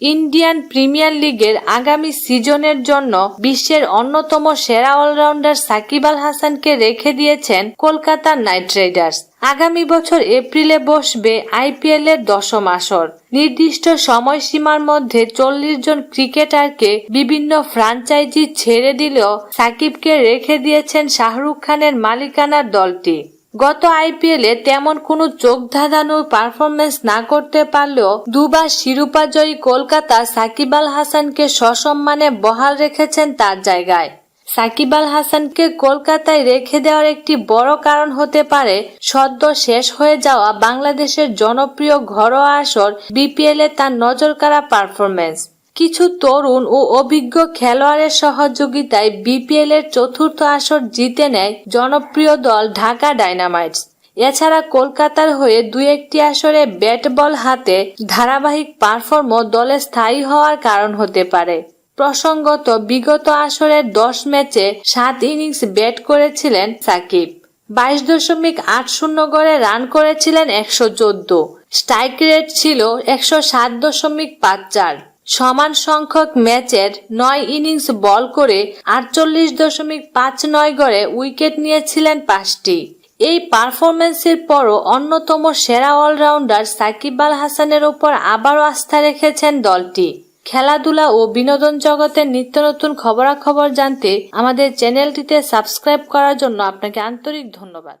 Indian premier লিগের আগামী সিজনের জন্য বিশ্বের অন্যতম সেরা অলরাউন্ডার সাকিব আল হাসানকে রেখে দিয়েছেন কলকাতা নাইট রাইডার্স। আগামী বছর এপ্রিলে বসবে আইপিএল এর দশম আসর। নির্দিষ্ট সময়সীমার মধ্যে চল্লিশ জন ক্রিকেটারকে বিভিন্ন ফ্রাঞ্চাইজি ছেড়ে দিলেও সাকিবকে রেখে দিয়েছেন শাহরুখ খানের মালিকানার দলটি। গত আইপিএলে তেমন কোনো চোখ ধাঁধানো পারফরমেন্স না করতে পারলেও দুবার শিরোপাজয়ী কলকাতা সাকিব আল হাসানকে সসম্মানে বহাল রেখেছেন তার জায়গায়। সাকিব আল হাসানকে কলকাতায় রেখে দেওয়ার একটি বড় কারণ হতে পারে সদ্য শেষ হয়ে যাওয়া বাংলাদেশের জনপ্রিয় ঘরোয়া আসর বিপিএল তার নজরকাড়া পারফরমেন্স কিছু তরুণ ও অভিজ্ঞ খেলোয়াড়ের সহযোগিতায় বিপিএল এর চতুর্থ আসর জিতে নেয় জনপ্রিয় দল ঢাকা ডাইনামাইটস এছাড়া কলকাতার হয়ে দুই একটি আসরে ব্যাট বল হাতে ধারাবাহিক পারফর্মও দলে স্থায়ী হওয়ার কারণ হতে পারে। প্রসঙ্গত, বিগত আসরের দশ ম্যাচে সাত ইনিংস ব্যাট করেছিলেন সাকিব। বাইশ দশমিক আট শূন্য গড়ে রান করেছিলেন একশো চোদ্দ। স্ট্রাইক রেট ছিল একশো সাত দশমিক পাঁচ চার। সমান সংখ্যক ম্যাচের নয় ইনিংস বল করে আটচল্লিশ দশমিক পাঁচ নয় গড়ে উইকেট নিয়েছিলেন পাঁচটি। এই পারফরমেন্সের পরও অন্যতম সেরা অলরাউন্ডার সাকিব আল হাসানের ওপর আবারও আস্থা রেখেছেন দলটি। খেলাধুলা ও বিনোদন জগতের নিত্য নতুন খবরাখবর জানতে আমাদের চ্যানেলটিতে সাবস্ক্রাইব করার জন্য আপনাকে আন্তরিক ধন্যবাদ।